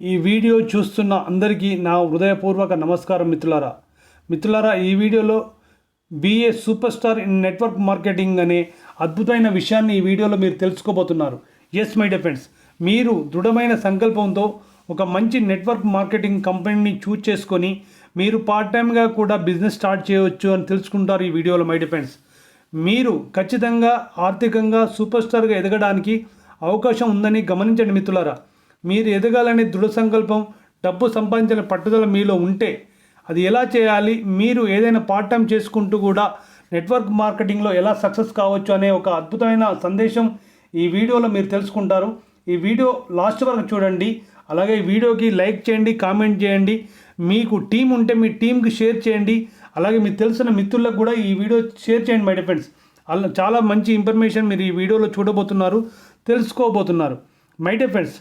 ఈ వీడియో చూస్తున్న అందరికీ నా హృదయపూర్వక నమస్కారం మిత్రులారా. మిత్రులారా ఈ వీడియోలో BA super star in network marketing అనే అద్భుతమైన విషయాన్ని ఈ వీడియోలో మీరు తెలుసుకోబోతున్నారు. ఎస్ మై డిఫెండ్స్ మీరు దృఢమైన సంకల్పంతో ఒక మంచి నెట్వర్క్ మార్కెటింగ్ కంపెనీని చూజ్ చేసుకొని మీరు పార్ట్ టైంగా కూడా బిజినెస్ స్టార్ట్ చేయవచ్చు అని తెలుసుకుంటారు ఈ వీడియోలో మై డిఫెండ్స్ మీరు ఖచ్చితంగా ఆర్థికంగా సూపర్ స్టార్గా ఎదగడానికి అవకాశం ఉందని గమనించండి మిత్రులారా. మీరు ఎదగాలనే దృఢ సంకల్పం డబ్బు సంపాదించిన పట్టుదల మీలో ఉంటే అది ఎలా చేయాలి? మీరు ఏదైనా పార్ట్ టైం చేసుకుంటూ కూడా నెట్వర్క్ మార్కెటింగ్లో ఎలా సక్సెస్ కావచ్చు అనే ఒక అద్భుతమైన సందేశం ఈ వీడియోలో మీరు తెలుసుకుంటారు. ఈ వీడియో లాస్ట్ వరకు చూడండి. అలాగే ఈ వీడియోకి లైక్ చేయండి కామెంట్ చేయండి. మీకు టీం ఉంటే మీ టీంకి షేర్ చేయండి. అలాగే మీకు తెలిసిన మిత్రులకు కూడా ఈ వీడియో షేర్ చేయండి మై ఫ్రెండ్స్ అలా చాలా మంచి ఇన్ఫర్మేషన్ మీరు ఈ వీడియోలో చూడబోతున్నారు తెలుసుకోబోతున్నారు. మై ఫ్రెండ్స్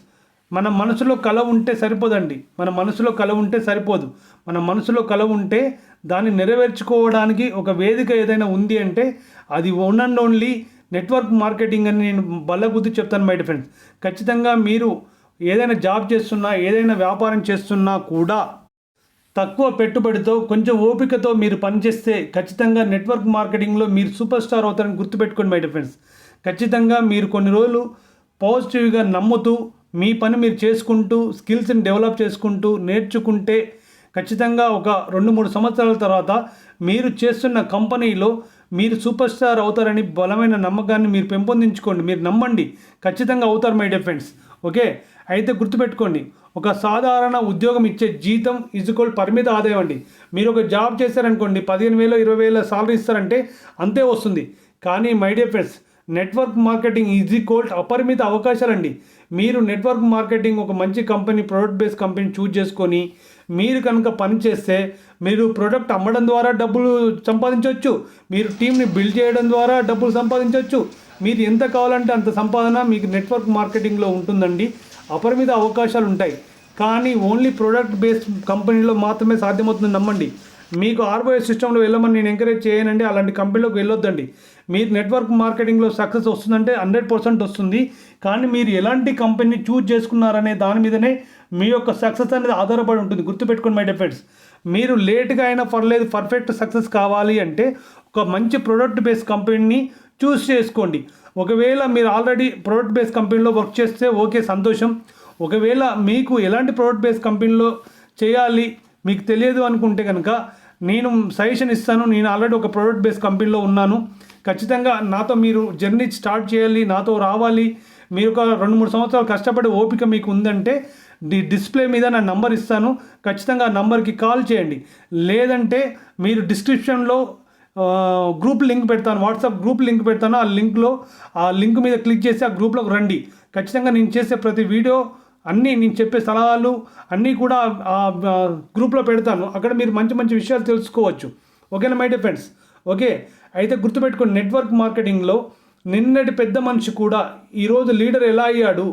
మన మనసులో కల ఉంటే సరిపోదండి. మన మనసులో కల ఉంటే సరిపోదు. మన మనసులో కల ఉంటే దాన్ని నెరవేర్చుకోవడానికి ఒక వేదిక ఏదైనా ఉంది అంటే అది one and only network marketing అని నేను బల్లబుద్ధి చెప్తాను మై ఫ్రెండ్స్ ఖచ్చితంగా మీరు ఏదైనా జాబ్ చేస్తున్నా ఏదైనా వ్యాపారం చేస్తున్నా కూడా తక్కువ పెట్టుబడితో కొంచెం ఓపికతో మీరు పనిచేస్తే ఖచ్చితంగా నెట్వర్క్ మార్కెటింగ్లో మీరు సూపర్ స్టార్ అవుతారని గుర్తుపెట్టుకోండి మై ఫ్రెండ్స్ ఖచ్చితంగా మీరు కొన్ని రోజులు పాజిటివ్గా నమ్ముతూ మీ పని మీరు చేసుకుంటూ స్కిల్స్ని డెవలప్ చేసుకుంటూ నేర్చుకుంటే ఖచ్చితంగా ఒక రెండు మూడు సంవత్సరాల తర్వాత మీరు చేస్తున్న కంపెనీలో మీరు సూపర్ స్టార్ అవుతారని బలమైన నమ్మకాన్ని మీరు పెంపొందించుకోండి. మీరు నమ్మండి. ఖచ్చితంగా అవుతారు మై డియర్ ఫ్రెండ్స్. ఓకే? అయితే గుర్తుపెట్టుకోండి. ఒక సాధారణ ఉద్యోగం ఇచ్చే జీతం ఇజుకోల్ పరిమిత ఆదాయం అండి. మీరు ఒక జాబ్ చేశారనుకోండి పదిహేను వేలు ఇరవై వేల సాలరీ ఇస్తారంటే అంతే వస్తుంది. కానీ my dear friends network marketing is equal అపరిమిత అవకాశాలండి. మీరు నెట్వర్క్ మార్కెటింగ్ ఒక మంచి company product base company choose చేసుకొని మీరు కనుక పని చేస్తే మీరు ప్రొడక్ట్ అమ్మడం ద్వారా డబ్బులు సంపాదించవచ్చు. మీరు టీంని బిల్డ్ చేయడం ద్వారా డబ్బులు సంపాదించవచ్చు. మీరు ఎంత కావాలంటే అంత సంపాదన మీకు నెట్వర్క్ మార్కెటింగ్లో ఉంటుందండి. అపరిమిత అవకాశాలు ఉంటాయి. కానీ ఓన్లీ ప్రొడక్ట్ బేస్డ్ కంపెనీలో మాత్రమే సాధ్యమవుతుంది నమ్మండి. మీకు ఆర్బోఐ సిస్టంలో వెళ్ళమని నేను ఎంకరేజ్ చేయనండి. అలాంటి కంపెనీలోకి వెళ్ళొద్దండి. మీరు నెట్వర్క్ మార్కెటింగ్లో సక్సెస్ వస్తుందంటే హండ్రెడ్ పర్సెంట్ వస్తుంది. కానీ మీరు ఎలాంటి కంపెనీ చూజ్ చేసుకున్నారనే దాని మీదనే మీ యొక్క సక్సెస్ అనేది ఆధారపడి ఉంటుంది. గుర్తుపెట్టుకోండి మై డిఫెండ్స్ మీరు లేట్గా అయినా పర్లేదు పర్ఫెక్ట్ సక్సెస్ కావాలి అంటే ఒక మంచి ప్రొడక్ట్ బేస్ కంపెనీని చూస్ చేసుకోండి. ఒకవేళ మీరు ఆల్రెడీ ప్రొడక్ట్ బేస్ కంపెనీలో వర్క్ చేస్తే ఓకే సంతోషం. ఒకవేళ మీకు ఎలాంటి ప్రొడక్ట్ బేస్ కంపెనీలో చేయాలి మీకు తెలియదు అనుకుంటే కనుక నేను సజెషన్ ఇస్తాను. నేను ఆల్రెడీ ఒక ప్రొడక్ట్ బేస్ కంపెనీలో ఉన్నాను. ఖచ్చితంగా నాతో మీరు జర్నీ స్టార్ట్ చేయాలి నాతో రావాలి. మీరు ఒక రెండు మూడు సంవత్సరాలు కష్టపడే ఓపిక మీకు ఉందంటే డి డిస్ప్లే మీద నా నంబర్ ఇస్తాను. ఖచ్చితంగా ఆ నంబర్కి కాల్ చేయండి. లేదంటే మీరు డిస్క్రిప్షన్లో గ్రూప్ లింక్ పెడతాను. వాట్సాప్ గ్రూప్ లింక్ పెడతాను. ఆ లింక్లో ఆ లింక్ మీద క్లిక్ చేసి ఆ గ్రూప్లోకి రండి. ఖచ్చితంగా నేను చేసే ప్రతి వీడియో అన్నీ నేను చెప్పే సలహాలు అన్నీ కూడా ఆ గ్రూప్లో పెడతాను. అక్కడ మీరు మంచి మంచి విషయాలు తెలుసుకోవచ్చు. ఓకేనా మై డియర్ ఫ్రెండ్స్? ఓకే. అయితే గుర్తుపెట్టుకోండి నెట్వర్క్ మార్కెటింగ్లో నిన్నటి పెద్ద మనిషి కూడా ఈరోజు లీడర్ ఎలా అయ్యాడు?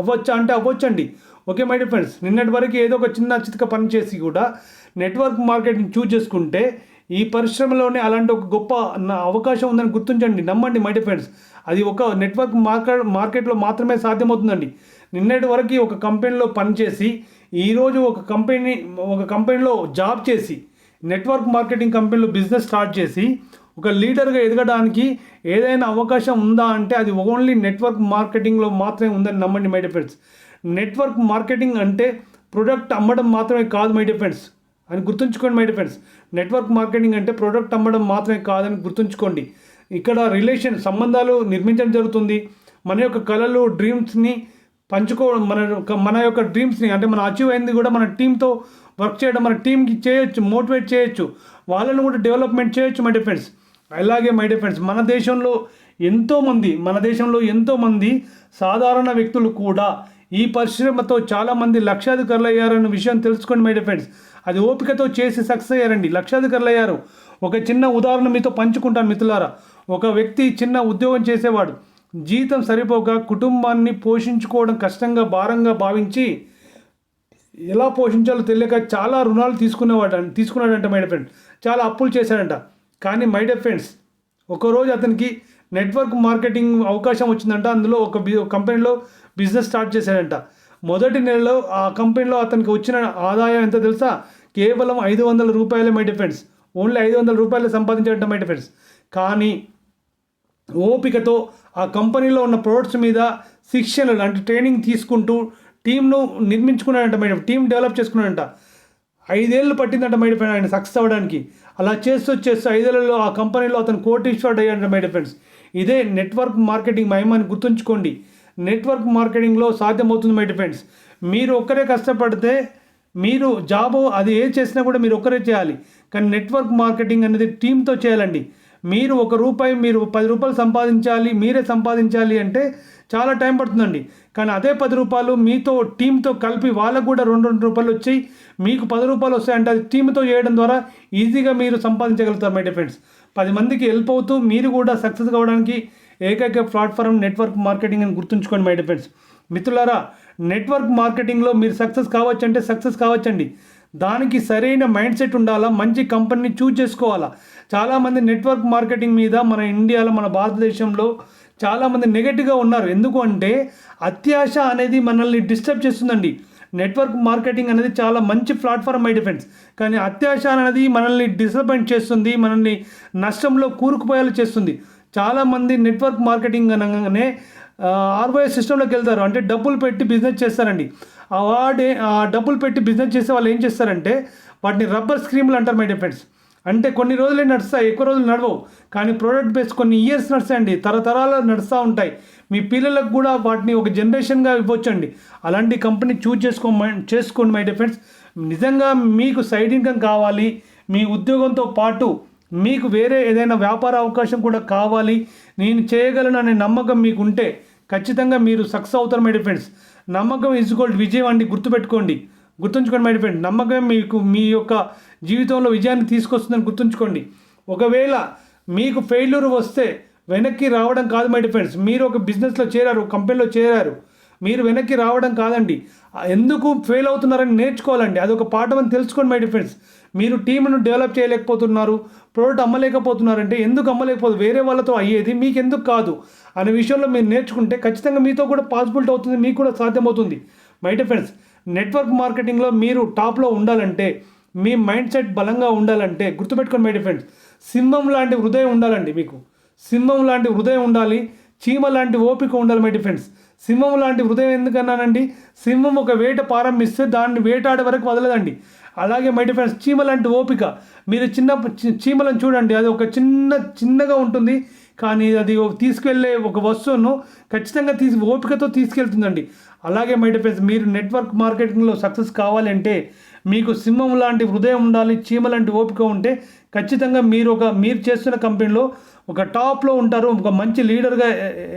అవ్వచ్చా అంటే అవ్వచ్చండి. ఓకే మై డియర్ ఫ్రెండ్స్ నిన్నటి వరకు ఏదో ఒక చిన్న చితక పని చేసి కూడా నెట్వర్క్ మార్కెటింగ్ చూజ్ చేసుకుంటే ఈ పరిశ్రమలోనే అలాంటి ఒక గొప్ప అవకాశం ఉందని గుర్తించండి. నమ్మండి మై డియర్ ఫ్రెండ్స్ అది ఒక నెట్వర్క్ మార్కెట్ మార్కెట్లో మాత్రమే సాధ్యమవుతుందండి. నిన్నటి వరకు ఒక కంపెనీలో పనిచేసి ఈరోజు ఒక కంపెనీ ఒక కంపెనీలో జాబ్ చేసి నెట్వర్క్ మార్కెటింగ్ కంపెనీలో బిజినెస్ స్టార్ట్ చేసి ఒక లీడర్గా ఎదగడానికి ఏదైనా అవకాశం ఉందా అంటే అది ఓన్లీ నెట్వర్క్ మార్కెటింగ్లో మాత్రమే ఉందని నమ్మండి my dear friends network marketing అంటే ప్రొడక్ట్ అమ్మడం మాత్రమే కాదు మై డిఫెండ్స్ అని గుర్తుంచుకోండి my dear friends network marketing అంటే ప్రోడక్ట్ అమ్మడం మాత్రమే కాదని గుర్తుంచుకోండి. ఇక్కడ రిలేషన్ సంబంధాలు నిర్మించడం జరుగుతుంది. మన యొక్క కళలు డ్రీమ్స్ని పంచుకోవడం మన యొక్క మన యొక్క డ్రీమ్స్ని అంటే మన అచీవ్ అయింది కూడా మన టీంతో వర్క్ చేయడం మన టీంకి చేయొచ్చు మోటివేట్ చేయొచ్చు. వాళ్ళని కూడా డెవలప్మెంట్ చేయొచ్చు మై డిఫెండ్స్ అలాగే మై డియర్ ఫ్రెండ్స్ మన దేశంలో ఎంతోమంది మన దేశంలో ఎంతోమంది సాధారణ వ్యక్తులు కూడా ఈ పరిశ్రమతో చాలామంది లక్షాధికారులు అయ్యారన్న విషయం తెలుసుకోండి మై డియర్ ఫ్రెండ్స్ అది ఓపికతో చేసి సక్సెస్ అయ్యారండి. లక్షాధికారులు అయ్యారు. ఒక చిన్న ఉదాహరణ మీతో పంచుకుంటాను మిత్రులారా. ఒక వ్యక్తి చిన్న ఉద్యోగం చేసేవాడు. జీతం సరిపోక కుటుంబాన్ని పోషించుకోవడం కష్టంగా భారంగా భావించి ఎలా పోషించాలో తెలియక చాలా రుణాలు తీసుకునేవాడు తీసుకున్నాడంట మై డియర్ ఫ్రెండ్ చాలా అప్పులు చేశాడంట. కానీ మై డిఫెన్స్ ఒకరోజు అతనికి నెట్వర్క్ మార్కెటింగ్ అవకాశం వచ్చిందంట. అందులో ఒక బి- కంపెనీలో బిజినెస్ స్టార్ట్ చేశాడంట. మొదటి నెలలో ఆ కంపెనీలో అతనికి వచ్చిన ఆదాయం ఎంత తెలుసా? కేవలం ఐదు వందల రూపాయలే మై డిఫెన్స్ ఓన్లీ ఐదు వందల రూపాయలు సంపాదించడం మై డిఫెన్స్ కానీ ఓపికతో ఆ కంపెనీలో ఉన్న ప్రొడక్ట్స్ మీద శిక్షణలు అంటే ట్రైనింగ్ తీసుకుంటూ టీంను నిర్మించుకున్నాడంట మై టీం డెవలప్ చేసుకున్నాడంట. ఐదేళ్ళు పట్టిందంట మై ఆయన సక్సెస్ అవ్వడానికి. అలా చేస్తూ చేస్తూ ఐదేళ్ళలో ఆ కంపెనీలో అతను కోటీశ్వరుడు అయ్యాడు మై ఫ్రెండ్స్ ఇదే నెట్వర్క్ మార్కెటింగ్ మహిమని గుర్తుంచుకోండి. నెట్వర్క్ మార్కెటింగ్లో సాధ్యమవుతుంది మై ఫ్రెండ్స్ మీరు ఒక్కరే కష్టపడితే మీరు జాబ్ అది ఏ చేసినా కూడా మీరు ఒక్కరే చేయాలి. కానీ నెట్వర్క్ మార్కెటింగ్ అనేది టీంతో చేయాలండి. మీరు ఒక రూపాయి మీరు పది రూపాయలు సంపాదించాలి మీరే సంపాదించాలి అంటే చాలా టైం పడుతుందండి. కానీ అదే పది రూపాయలు మీతో టీంతో కలిపి వాళ్ళకు కూడా రెండు రెండు రూపాయలు వచ్చి మీకు పది రూపాయలు వస్తాయంటే అది టీంతో చేయడం ద్వారా ఈజీగా మీరు సంపాదించగలుగుతారు మై ఫ్రెండ్స్ పది మందికి హెల్ప్ అవుతూ మీరు కూడా సక్సెస్ కావడానికి ఏకైక ప్లాట్ఫామ్ నెట్వర్క్ మార్కెటింగ్ అని గుర్తుంచుకోండి మై ఫ్రెండ్స్ మిత్రులారా నెట్వర్క్ మార్కెటింగ్లో మీరు సక్సెస్ కావచ్చు అంటే సక్సెస్ కావచ్చండి. దానికి సరైన మైండ్ సెట్ ఉండాలా మంచి కంపెనీని చూజ్ చేసుకోవాలా? చాలామంది నెట్వర్క్ మార్కెటింగ్ మీద మన ఇండియాలో మన భారతదేశంలో చాలామంది నెగటివ్గా ఉన్నారు. ఎందుకు అంటే అత్యాశ అనేది మనల్ని డిస్టర్బ్ చేస్తుందండి. నెట్వర్క్ మార్కెటింగ్ అనేది చాలా మంచి ప్లాట్ఫామ్ మై డిఫెన్స్ కానీ అత్యాశ అనేది మనల్ని డిసప్పాయింట్ చేస్తుంది మనల్ని నష్టంలో కూరుకుపోయేలా చేస్తుంది. చాలామంది నెట్వర్క్ మార్కెటింగ్ అనగానే ఆర్బీఐ సిస్టంలోకి వెళ్తారు. అంటే డబ్బులు పెట్టి బిజినెస్ చేస్తారండి. ఆ వాడే ఆ డబ్బులు పెట్టి బిజినెస్ చేసే వాళ్ళు ఏం చేస్తారంటే వాటిని రబ్బర్ స్క్రీమ్లు అంటారు మై డిఫెండ్స్ అంటే కొన్ని రోజులే నడుస్తాయి ఎక్కువ రోజులు నడవవు. కానీ ప్రోడక్ట్ బేస్ కొన్ని ఇయర్స్ నడుస్తాయండి. తరతరాలు నడుస్తూ ఉంటాయి. మీ పిల్లలకు కూడా వాటిని ఒక జనరేషన్గా ఇవ్వచ్చండి. అలాంటి కంపెనీ చూజ్ చేసుకో చేసుకోండి మై డిఫెండ్స్ నిజంగా మీకు సైడ్ ఇన్కమ్ కావాలి మీ ఉద్యోగంతో పాటు మీకు వేరే ఏదైనా వ్యాపార అవకాశం కూడా కావాలి నేను చేయగలను అనే నమ్మకం మీకు ఉంటే ఖచ్చితంగా మీరు సక్సెస్ అవుతారు మై ఫ్రెండ్స్ నమ్మకం ఇస్ గోల్డ్ విజయం అండి గుర్తుపెట్టుకోండి. గుర్తుంచుకోండి మై ఫ్రెండ్ నమ్మకమే మీకు మీ యొక్క జీవితంలో విజయాన్ని తీసుకొస్తుందని గుర్తుంచుకోండి. ఒకవేళ మీకు ఫెయిల్యూర్ వస్తే వెనక్కి రావడం కాదు మై ఫ్రెండ్స్ మీరు ఒక బిజినెస్లో చేరారు కంపెనీలో చేరారు. మీరు వెనక్కి రావడం కాదండి. ఎందుకు ఫెయిల్ అవుతున్నారని నేర్చుకోవాలండి. అదొక పాఠం అని తెలుసుకోండి మై ఫ్రెండ్స్ మీరు టీంను డెవలప్ చేయలేకపోతున్నారు ప్రోడక్ట్ అమ్మలేకపోతున్నారంటే ఎందుకు అమ్మలేకపోదు? వేరే వాళ్ళతో అయ్యేది మీకు ఎందుకు కాదు? అనే విషయంలో మీరు నేర్చుకుంటే ఖచ్చితంగా మీతో కూడా పాసిబిలిటీ అవుతుంది మీకు కూడా సాధ్యమవుతుంది. మై ఫ్రెండ్స్ నెట్వర్క్ మార్కెటింగ్లో మీరు టాప్లో ఉండాలంటే మీ మైండ్ సెట్ బలంగా ఉండాలంటే గుర్తుపెట్టుకోండి మై డిఫెండ్స్ సింహం లాంటి హృదయం ఉండాలండి మీకు. సింహం లాంటి హృదయం ఉండాలి చీమ లాంటి ఓపిక ఉండాలి మై డిఫెండ్స్ సింహం లాంటి హృదయం ఎందుకన్నానండి సింహం ఒక వేట ప్రారంభిస్తే దాన్ని వేటాడే వరకు వదలదండి. అలాగే మై డిఫెండ్స్ చీమ లాంటి ఓపిక మీరు చిన్న చీమలను చూడండి అది ఒక చిన్న చిన్నగా ఉంటుంది. కానీ అది తీసుకెళ్ళే ఒక వస్తువును ఖచ్చితంగా తీసి ఓపికతో తీసుకెళ్తుందండి. అలాగే మైటపేస్ మీరు నెట్వర్క్ మార్కెటింగ్లో సక్సెస్ కావాలంటే మీకు సింహం లాంటి హృదయం ఉండాలి చీమ లాంటి ఓపిక ఉంటే ఖచ్చితంగా మీరు ఒక మీరు చేస్తున్న కంపెనీలో ఒక టాప్లో ఉంటారు ఒక మంచి లీడర్గా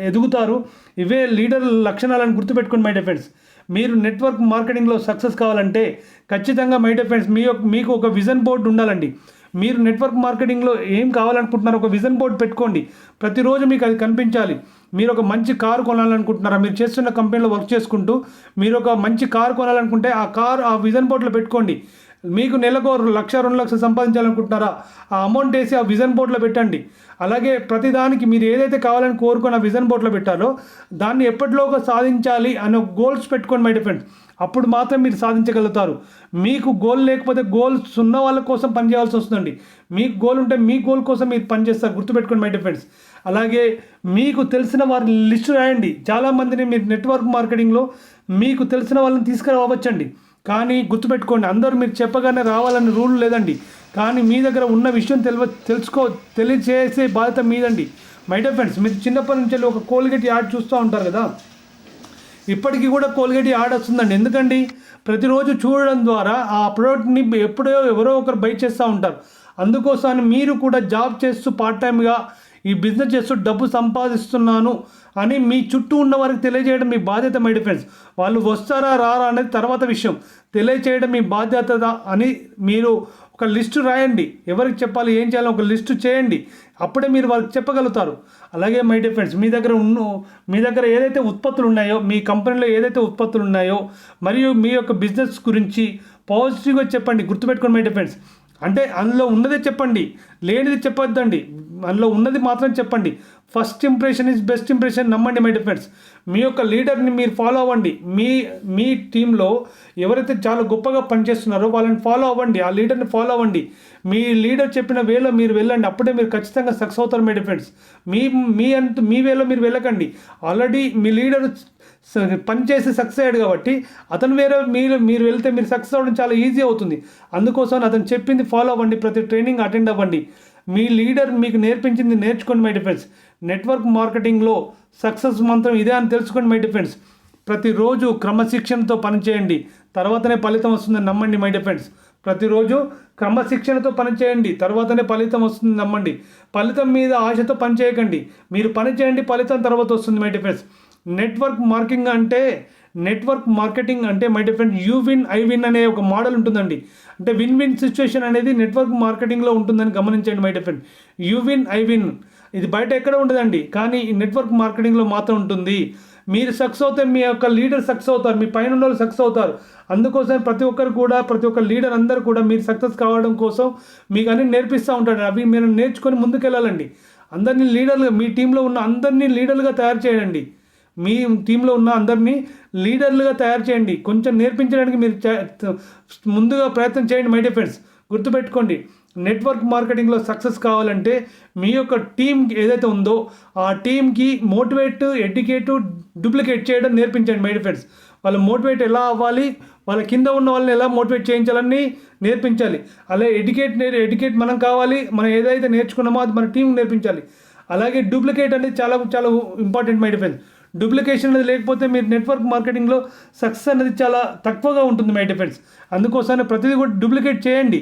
ఎదుగుతారు. ఇవే లీడర్ లక్షణాలను గుర్తుపెట్టుకోండి మై డిఫెండ్స్ మీరు నెట్వర్క్ మార్కెటింగ్లో సక్సెస్ కావాలంటే ఖచ్చితంగా మై డిఫెండ్స్ మీ యొక్క మీకు ఒక విజన్ బోర్డు ఉండాలండి. మీరు నెట్వర్క్ మార్కెటింగ్లో ఏం కావాలనుకుంటున్నారో ఒక విజన్ బోర్డు పెట్టుకోండి. ప్రతిరోజు మీకు అది కనిపించాలి. మీరు ఒక మంచి కారు కొనాలనుకుంటున్నారా? మీరు చేస్తున్న కంపెనీలో వర్క్ చేసుకుంటూ మీరు ఒక మంచి కారు కొనాలనుకుంటే ఆ కారు ఆ విజన్ బోర్డులో పెట్టుకోండి. మీకు నెలకు లక్ష రెండు లక్షలు సంపాదించాలనుకుంటున్నారా? ఆ అమౌంట్ వేసి ఆ విజన్ బోర్డులో పెట్టండి. అలాగే ప్రతిదానికి మీరు ఏదైతే కావాలని కోరుకుని ఆ విజన్ బోర్డులో పెట్టారో దాన్ని ఎప్పటిలోగా సాధించాలి అనే గోల్స్ పెట్టుకోండి మై డిఫెండ్ అప్పుడు మాత్రం మీరు సాధించగలుగుతారు. మీకు గోల్ లేకపోతే గోల్స్ ఉన్న వాళ్ళ కోసం పనిచేయాల్సి వస్తుందండి. మీకు గోల్ ఉంటే మీ గోల్ కోసం మీరు పనిచేస్తారు గుర్తుపెట్టుకోండి మై డిఫెండ్స్ అలాగే మీకు తెలిసిన వారి లిస్ట్ రాయండి. చాలామందిని మీరు నెట్వర్క్ మార్కెటింగ్లో మీకు తెలిసిన వాళ్ళని తీసుకురావచ్చండి. కానీ గుర్తుపెట్టుకోండి అందరూ మీరు చెప్పగానే రావాలని రూల్ లేదండి. కానీ మీ దగ్గర ఉన్న విషయం తెలివ తెలుసుకో తెలియచేసే బాధ్యత మీదండి. మై డియర్ ఫ్రెండ్స్ మీరు చిన్నప్పటి నుంచి ఒక కోల్గేట్ యాడ్ చూస్తూ ఉంటారు కదా? ఇప్పటికీ కూడా కోల్గేట్ యాడ్ వస్తుందండి. ఎందుకండి? ప్రతిరోజు చూడడం ద్వారా ఆ ప్రోడక్ట్ని ఎప్పుడో ఎవరో ఒకరు బై చేస్తూ ఉంటారు. అందుకోసం మీరు కూడా జాబ్ చేస్తూ పార్ట్ టైమ్గా ఈ బిజినెస్ చేస్తూ డబ్బు సంపాదిస్తున్నాను అని మీ చుట్టూ ఉన్న వారికి తెలియజేయడం మీ బాధ్యత మై డిఫెన్స్ వాళ్ళు వస్తారా రారా అనేది తర్వాత విషయం. తెలియచేయడం మీ బాధ్యత అని మీరు ఒక లిస్టు రాయండి. ఎవరికి చెప్పాలి ఏం చేయాలో ఒక లిస్టు చేయండి. అప్పుడే మీరు వాళ్ళకి చెప్పగలుగుతారు. అలాగే మై డిఫెన్స్ మీ దగ్గర ఉన్న మీ దగ్గర ఏదైతే ఉత్పత్తులు ఉన్నాయో మీ కంపెనీలో ఏదైతే ఉత్పత్తులు ఉన్నాయో మరియు మీ యొక్క బిజినెస్ గురించి పాజిటివ్గా చెప్పండి గుర్తుపెట్టుకోండి మై డిఫెన్స్ అంటే అందులో ఉన్నదే చెప్పండి లేనిది చెప్పొద్దండి. మనలో ఉన్నది మాత్రం చెప్పండి. First impression is best impression నమ్మండి మై డిఫెండ్స్ మీ యొక్క లీడర్ని మీరు ఫాలో అవ్వండి. మీ మీ టీంలో ఎవరైతే చాలా గొప్పగా పనిచేస్తున్నారో వాళ్ళని ఫాలో అవ్వండి. ఆ లీడర్ని ఫాలో అవ్వండి. మీ లీడర్ చెప్పిన వేలో మీరు వెళ్ళండి. అప్పుడే మీరు ఖచ్చితంగా సక్సెస్ అవుతారు మై డిఫెండ్స్ మీ మీ అంత మీ వేలో మీరు వెళ్ళకండి. ఆల్రెడీ మీ లీడర్ పనిచేసి సక్సెస్ అయ్యాడు కాబట్టి అతను వేరే మీరు మీరు వెళ్తే మీరు సక్సెస్ అవ్వడం చాలా ఈజీ అవుతుంది. అందుకోసం అతను చెప్పింది ఫాలో అవ్వండి. ప్రతి ట్రైనింగ్ అటెండ్ అవ్వండి. మీ లీడర్ మీకు నేర్పించింది నేర్చుకోండి మై డిఫెన్స్ నెట్వర్క్ మార్కెటింగ్లో సక్సెస్ మంత్రం ఇదే అని తెలుసుకోండి మై డిఫెన్స్ ప్రతిరోజు క్రమశిక్షణతో పనిచేయండి. తర్వాతనే ఫలితం వస్తుందని నమ్మండి మై డిఫెన్స్ ప్రతిరోజు క్రమశిక్షణతో పనిచేయండి. తర్వాతనే ఫలితం వస్తుంది నమ్మండి. ఫలితం మీద ఆశతో పని చేయకండి మీరు పని చేయండి ఫలితం తర్వాత వస్తుంది my dear friends network marketing అంటే నెట్వర్క్ మార్కెటింగ్ అంటే my dear friends you win I win అనే ఒక మోడల్ ఉంటుందండి. అంటే విన్ విన్ సిచ్యువేషన్ అనేది నెట్వర్క్ మార్కెటింగ్లో ఉంటుందని గమనించండి my dear friends you win I win ఇది బయట ఎక్కడ ఉండదండి కానీ ఈ నెట్వర్క్ మార్కెటింగ్లో మాత్రం ఉంటుంది. మీరు సక్సెస్ అవుతే మీ యొక్క లీడర్ సక్సెస్ అవుతారు మీ పైన వాళ్ళు సక్సెస్ అవుతారు. అందుకోసం ప్రతి ఒక్కరు కూడా ప్రతి ఒక్క లీడర్ అందరూ కూడా మీరు సక్సెస్ కావడం కోసం మీకు అన్ని నేర్పిస్తూ ఉంటాడు అవి మీరు నేర్చుకొని ముందుకెళ్ళాలండి. అందరినీ లీడర్లుగా మీ టీంలో ఉన్న అందరినీ లీడర్లుగా తయారు చేయండి. మీ టీంలో ఉన్న అందరినీ లీడర్లుగా తయారు చేయండి. కొంచెం నేర్పించడానికి మీరు ముందుగా ప్రయత్నం చేయండి మై డిఫెండ్స్ గుర్తుపెట్టుకోండి నెట్వర్క్ మార్కెటింగ్లో సక్సెస్ కావాలంటే మీ యొక్క టీం ఏదైతే ఉందో ఆ టీంకి మోటివేట్ ఎడ్యుకేట్ డూప్లికేట్ చేయడం నేర్పించండి మై డిఫెండ్స్ వాళ్ళు మోటివేట్ ఎలా అవ్వాలి వాళ్ళ కింద ఉన్న వాళ్ళని ఎలా మోటివేట్ చేయించాలని నేర్పించాలి. అలా ఎడ్యుకేట్ నేర్ ఎడ్యుకేట్ మనం కావాలి మనం ఏదైతే నేర్చుకున్నామో అది మన టీం నేర్పించాలి. అలాగే డూప్లికేట్ అనేది చాలా చాలా ఇంపార్టెంట్ మై డిఫెన్స్ డూప్లికేషన్ అనేది లేకపోతే మీరు నెట్వర్క్ మార్కెటింగ్లో సక్సెస్ అనేది చాలా తక్కువగా ఉంటుంది మై డిఫెన్స్ అందుకోసమే ప్రతిదీ కూడా డూప్లికేట్ చేయండి.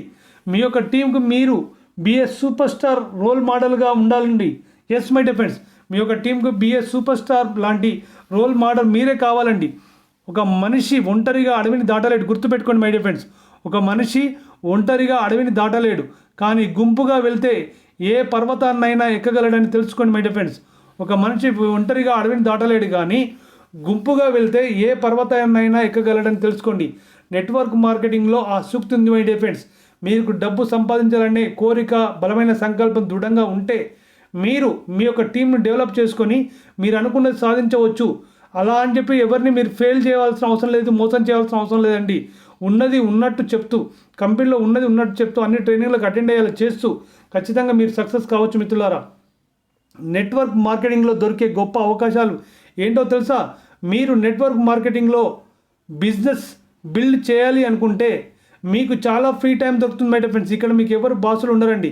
మీ యొక్క టీంకు మీరు బిఏ సూపర్ స్టార్ రోల్ మోడల్గా ఉండాలండి. ఎస్ మై డిఫెన్స్ మీ యొక్క టీంకు బిఎస్ సూపర్ స్టార్ లాంటి రోల్ మోడల్ మీరే కావాలండి. ఒక మనిషి ఒంటరిగా అడవిని దాటలేడు. గుర్తుపెట్టుకోండి మై డిఫెండ్స్ ఒక మనిషి ఒంటరిగా అడవిని దాటలేడు. కానీ గుంపుగా వెళ్తే ఏ పర్వతాన్నైనా ఎక్కగలడని తెలుసుకోండి మై డిఫెండ్స్ ఒక మనిషి ఒంటరిగా అడవిని దాటలేడు కానీ గుంపుగా వెళ్తే ఏ పర్వతాన్నైనా ఎక్కగలడని తెలుసుకోండి. నెట్వర్క్ మార్కెటింగ్లో ఆ సూక్తి ఉంది మై డిఫెండ్స్ మీకు డబ్బు సంపాదించాలనే కోరిక బలమైన సంకల్పం దృఢంగా ఉంటే మీరు మీ యొక్క టీంను డెవలప్ చేసుకొని మీరు అనుకున్నది సాధించవచ్చు. అలా అని చెప్పి ఎవరిని మీరు ఫెయిల్ చేయాల్సిన అవసరం లేదు మోసం చేయాల్సిన అవసరం లేదండి. ఉన్నది ఉన్నట్టు చెప్తూ కంపెనీలో ఉన్నది ఉన్నట్టు చెప్తూ అన్ని ట్రైనింగ్లకు అటెండ్ అయ్యేలా చేస్తూ ఖచ్చితంగా మీరు సక్సెస్ కావచ్చు మిత్రులారా. నెట్వర్క్ మార్కెటింగ్లో దొరికే గొప్ప అవకాశాలు ఏంటో తెలుసా? మీరు నెట్వర్క్ మార్కెటింగ్లో బిజినెస్ బిల్డ్ చేయాలి అనుకుంటే మీకు చాలా ఫ్రీ టైం దొరుకుతుంది మేడం ఫ్రెండ్స్ ఇక్కడ మీకు ఎవరు బాసులు ఉండరండి.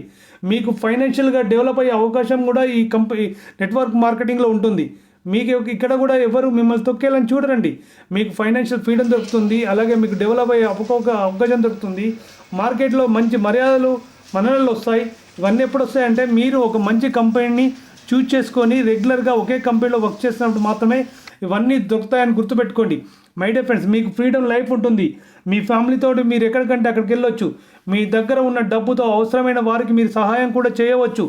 మీకు ఫైనాన్షియల్గా డెవలప్ అయ్యే అవకాశం కూడా ఈ కంపెనీ నెట్వర్క్ మార్కెటింగ్లో ఉంటుంది. మీకు ఇక్కడ కూడా ఎవరు మిమ్మల్ని తొక్కేయాలని చూడరండి. మీకు ఫైనాన్షియల్ ఫ్రీడమ్ దొరుకుతుంది అలాగే మీకు డెవలప్ అయ్యే అవకాశ అవకాశం దొరుకుతుంది. మార్కెట్లో మంచి మర్యాదలు మనలలో వస్తాయి. ఇవన్నీ ఎప్పుడు వస్తాయంటే మీరు ఒక మంచి కంపెనీని చూజ్ చేసుకొని రెగ్యులర్గా ఒకే కంపెనీలో వర్క్ చేసినప్పుడు మాత్రమే ఇవన్నీ దొరుకుతాయని గుర్తుపెట్టుకోండి. మై డే ఫ్రెండ్స్ మీకు ఫ్రీడమ్ లైఫ్ ఉంటుంది. మీ ఫ్యామిలీతో మీరు ఎక్కడికంటే అక్కడికి వెళ్ళొచ్చు. మీ దగ్గర ఉన్న డబ్బుతో అవసరమైన వారికి మీరు సహాయం కూడా చేయవచ్చు.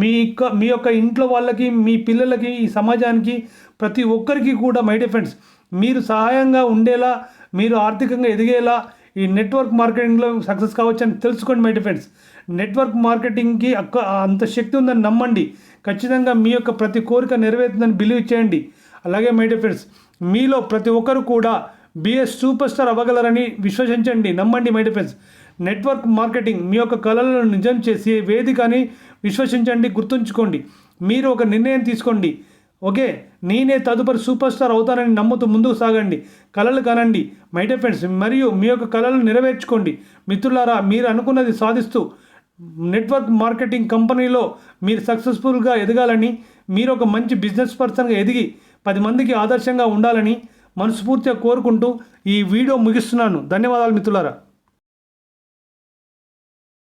మీ యొక్క మీ యొక్క ఇంట్లో వాళ్ళకి మీ పిల్లలకి ఈ సమాజానికి ప్రతి ఒక్కరికి కూడా మై డే ఫ్రెండ్స్ మీరు సహాయంగా ఉండేలా మీరు ఆర్థికంగా ఎదిగేలా ఈ నెట్వర్క్ మార్కెటింగ్లో సక్సెస్ కావచ్చు అని తెలుసుకోండి మై ఫ్రెండ్స్ నెట్వర్క్ మార్కెటింగ్కి అక్క అంత శక్తి ఉందని నమ్మండి. ఖచ్చితంగా మీ యొక్క ప్రతి కోరిక నెరవేరుతుందని బిలీవ్ చేయండి. అలాగే మై ఫ్రెండ్స్ మీలో ప్రతి ఒక్కరు కూడా బిఎస్ సూపర్ స్టార్ అవ్వగలరని విశ్వసించండి. నమ్మండి మై ఫ్రెండ్స్ నెట్వర్క్ మార్కెటింగ్ మీ యొక్క కళలను నిజం చేసి వేదికని విశ్వసించండి గుర్తుంచుకోండి. మీరు ఒక నిర్ణయం తీసుకోండి. ఓకే? నేనే తదుపరి సూపర్ స్టార్ అవుతానని నమ్ముతూ ముందుకు సాగండి. కళలు కనండి. మై డియర్ ఫ్రెండ్స్ మరియు మీ యొక్క కళలను నెరవేర్చుకోండి. మిత్రులారా మీరు అనుకున్నది సాధిస్తూ నెట్వర్క్ మార్కెటింగ్ కంపెనీలో మీరు సక్సెస్ఫుల్గా ఎదగాలని మీరు ఒక మంచి బిజినెస్ పర్సన్గా ఎదిగి పది మందికి ఆదర్శంగా ఉండాలని మనస్ఫూర్తిగా కోరుకుంటూ ఈ వీడియో ముగిస్తున్నాను. ధన్యవాదాలు మిత్రులారా.